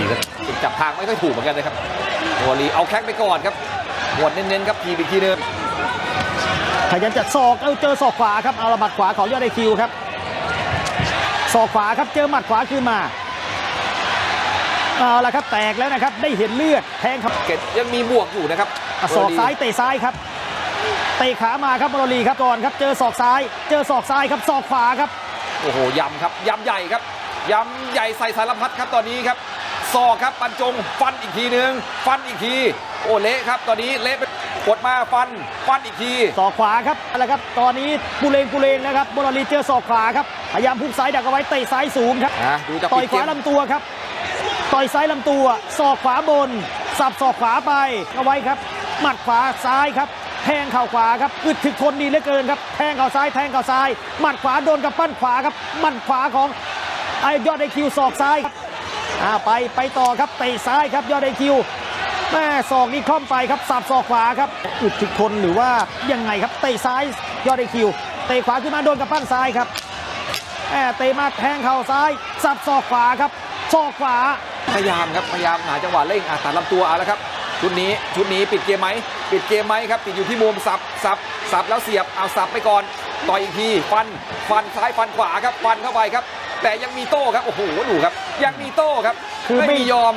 ทีก็จับทางไม่ค่อยถูกเหมือนกันนะครับโอลีเอาแข้งไปก่อนครับหวดเน้นๆครับทีอีกทีหนึงพยายามจะศอกเอาเจอศอกขวาครับเอาละหมัดขวาของยอดไอคิวครับศอกขวาครับเจอหมัดขวาคืนมาเอาละครับแตกแล้วนะครับได้เห็นเลือดแทงครับเกตยังมีบวกอยู่นะครับอะศอกซ้ายเตะซ้ายครับเตะขามาครับโมโรลีครับก่อนครับเจอศอกซ้าย เจอศอกซ้ายครับศอกขวาครับโอ้โหยำครับยำใหญ่ครับยำใหญ่ใส่สารพัดครับตอนนี้ครับ ศอกครับปันจงฟันอีกทีหนึ่งฟันอีกที โอ้เละครับ ตอนนี้เละไปกดมาฟันฟันอีกทีศอกขวาครับอะไรครับ ตอนนี้กูเลงกูเลงนะครับโมโรลีเจอศอกขวาครับพยายามพุ่งซ้ายดักเอาไว้เตะซ้ายสูงครับอะดูจากต่อปิยดขเกวามลำตัวครับต่อยซ้ายลำตัวศอกขวาบนสับศอกขวาไปเอาไว้ครับ หมัดขวาซ้ายครับแทงเข่าขวาครับอึดถึกทนดีเหลือเกินครับแทงเข่าซ้ายแทงเข่าซ้าย หมัดขวาโดนกับปั้นขวาครับหมัดขวาของไอยอดไอคิวศอกซ้ายครับ อ่าไปไปต่อครับเตะซ้ายครับยอดไอคิวแม่ศอกนี่คล่อมไปครับสับศอกขวาครับอึดถึกทนหรือว่ายังไงครับเตะซ้ายยอดไอคิวเตะขวาขึ้นมาโดนกับปั้นซ้ายครับแอบเตะมาแทงเข่าซ้ายสับศอกขวาครับศอกขวาพยายามครับพยายามหาจังหวะเร่งอะตัดลำตัวเอาแล้วครับชุดนี้ชุดนี้ปิดเกมไหมปิดเกมไหมครับติดอยู่ที่มุมสับสับสับแล้วเสียบเอาสับไปก่อนต่อยอีกทีฟันฟันซ้ายฟันขวาครับฟันเข้าไปครับ แต่ยังมีโต้ครับโอ้โหดูครับยังมีโต้ครับคือไม่ไม่มียอม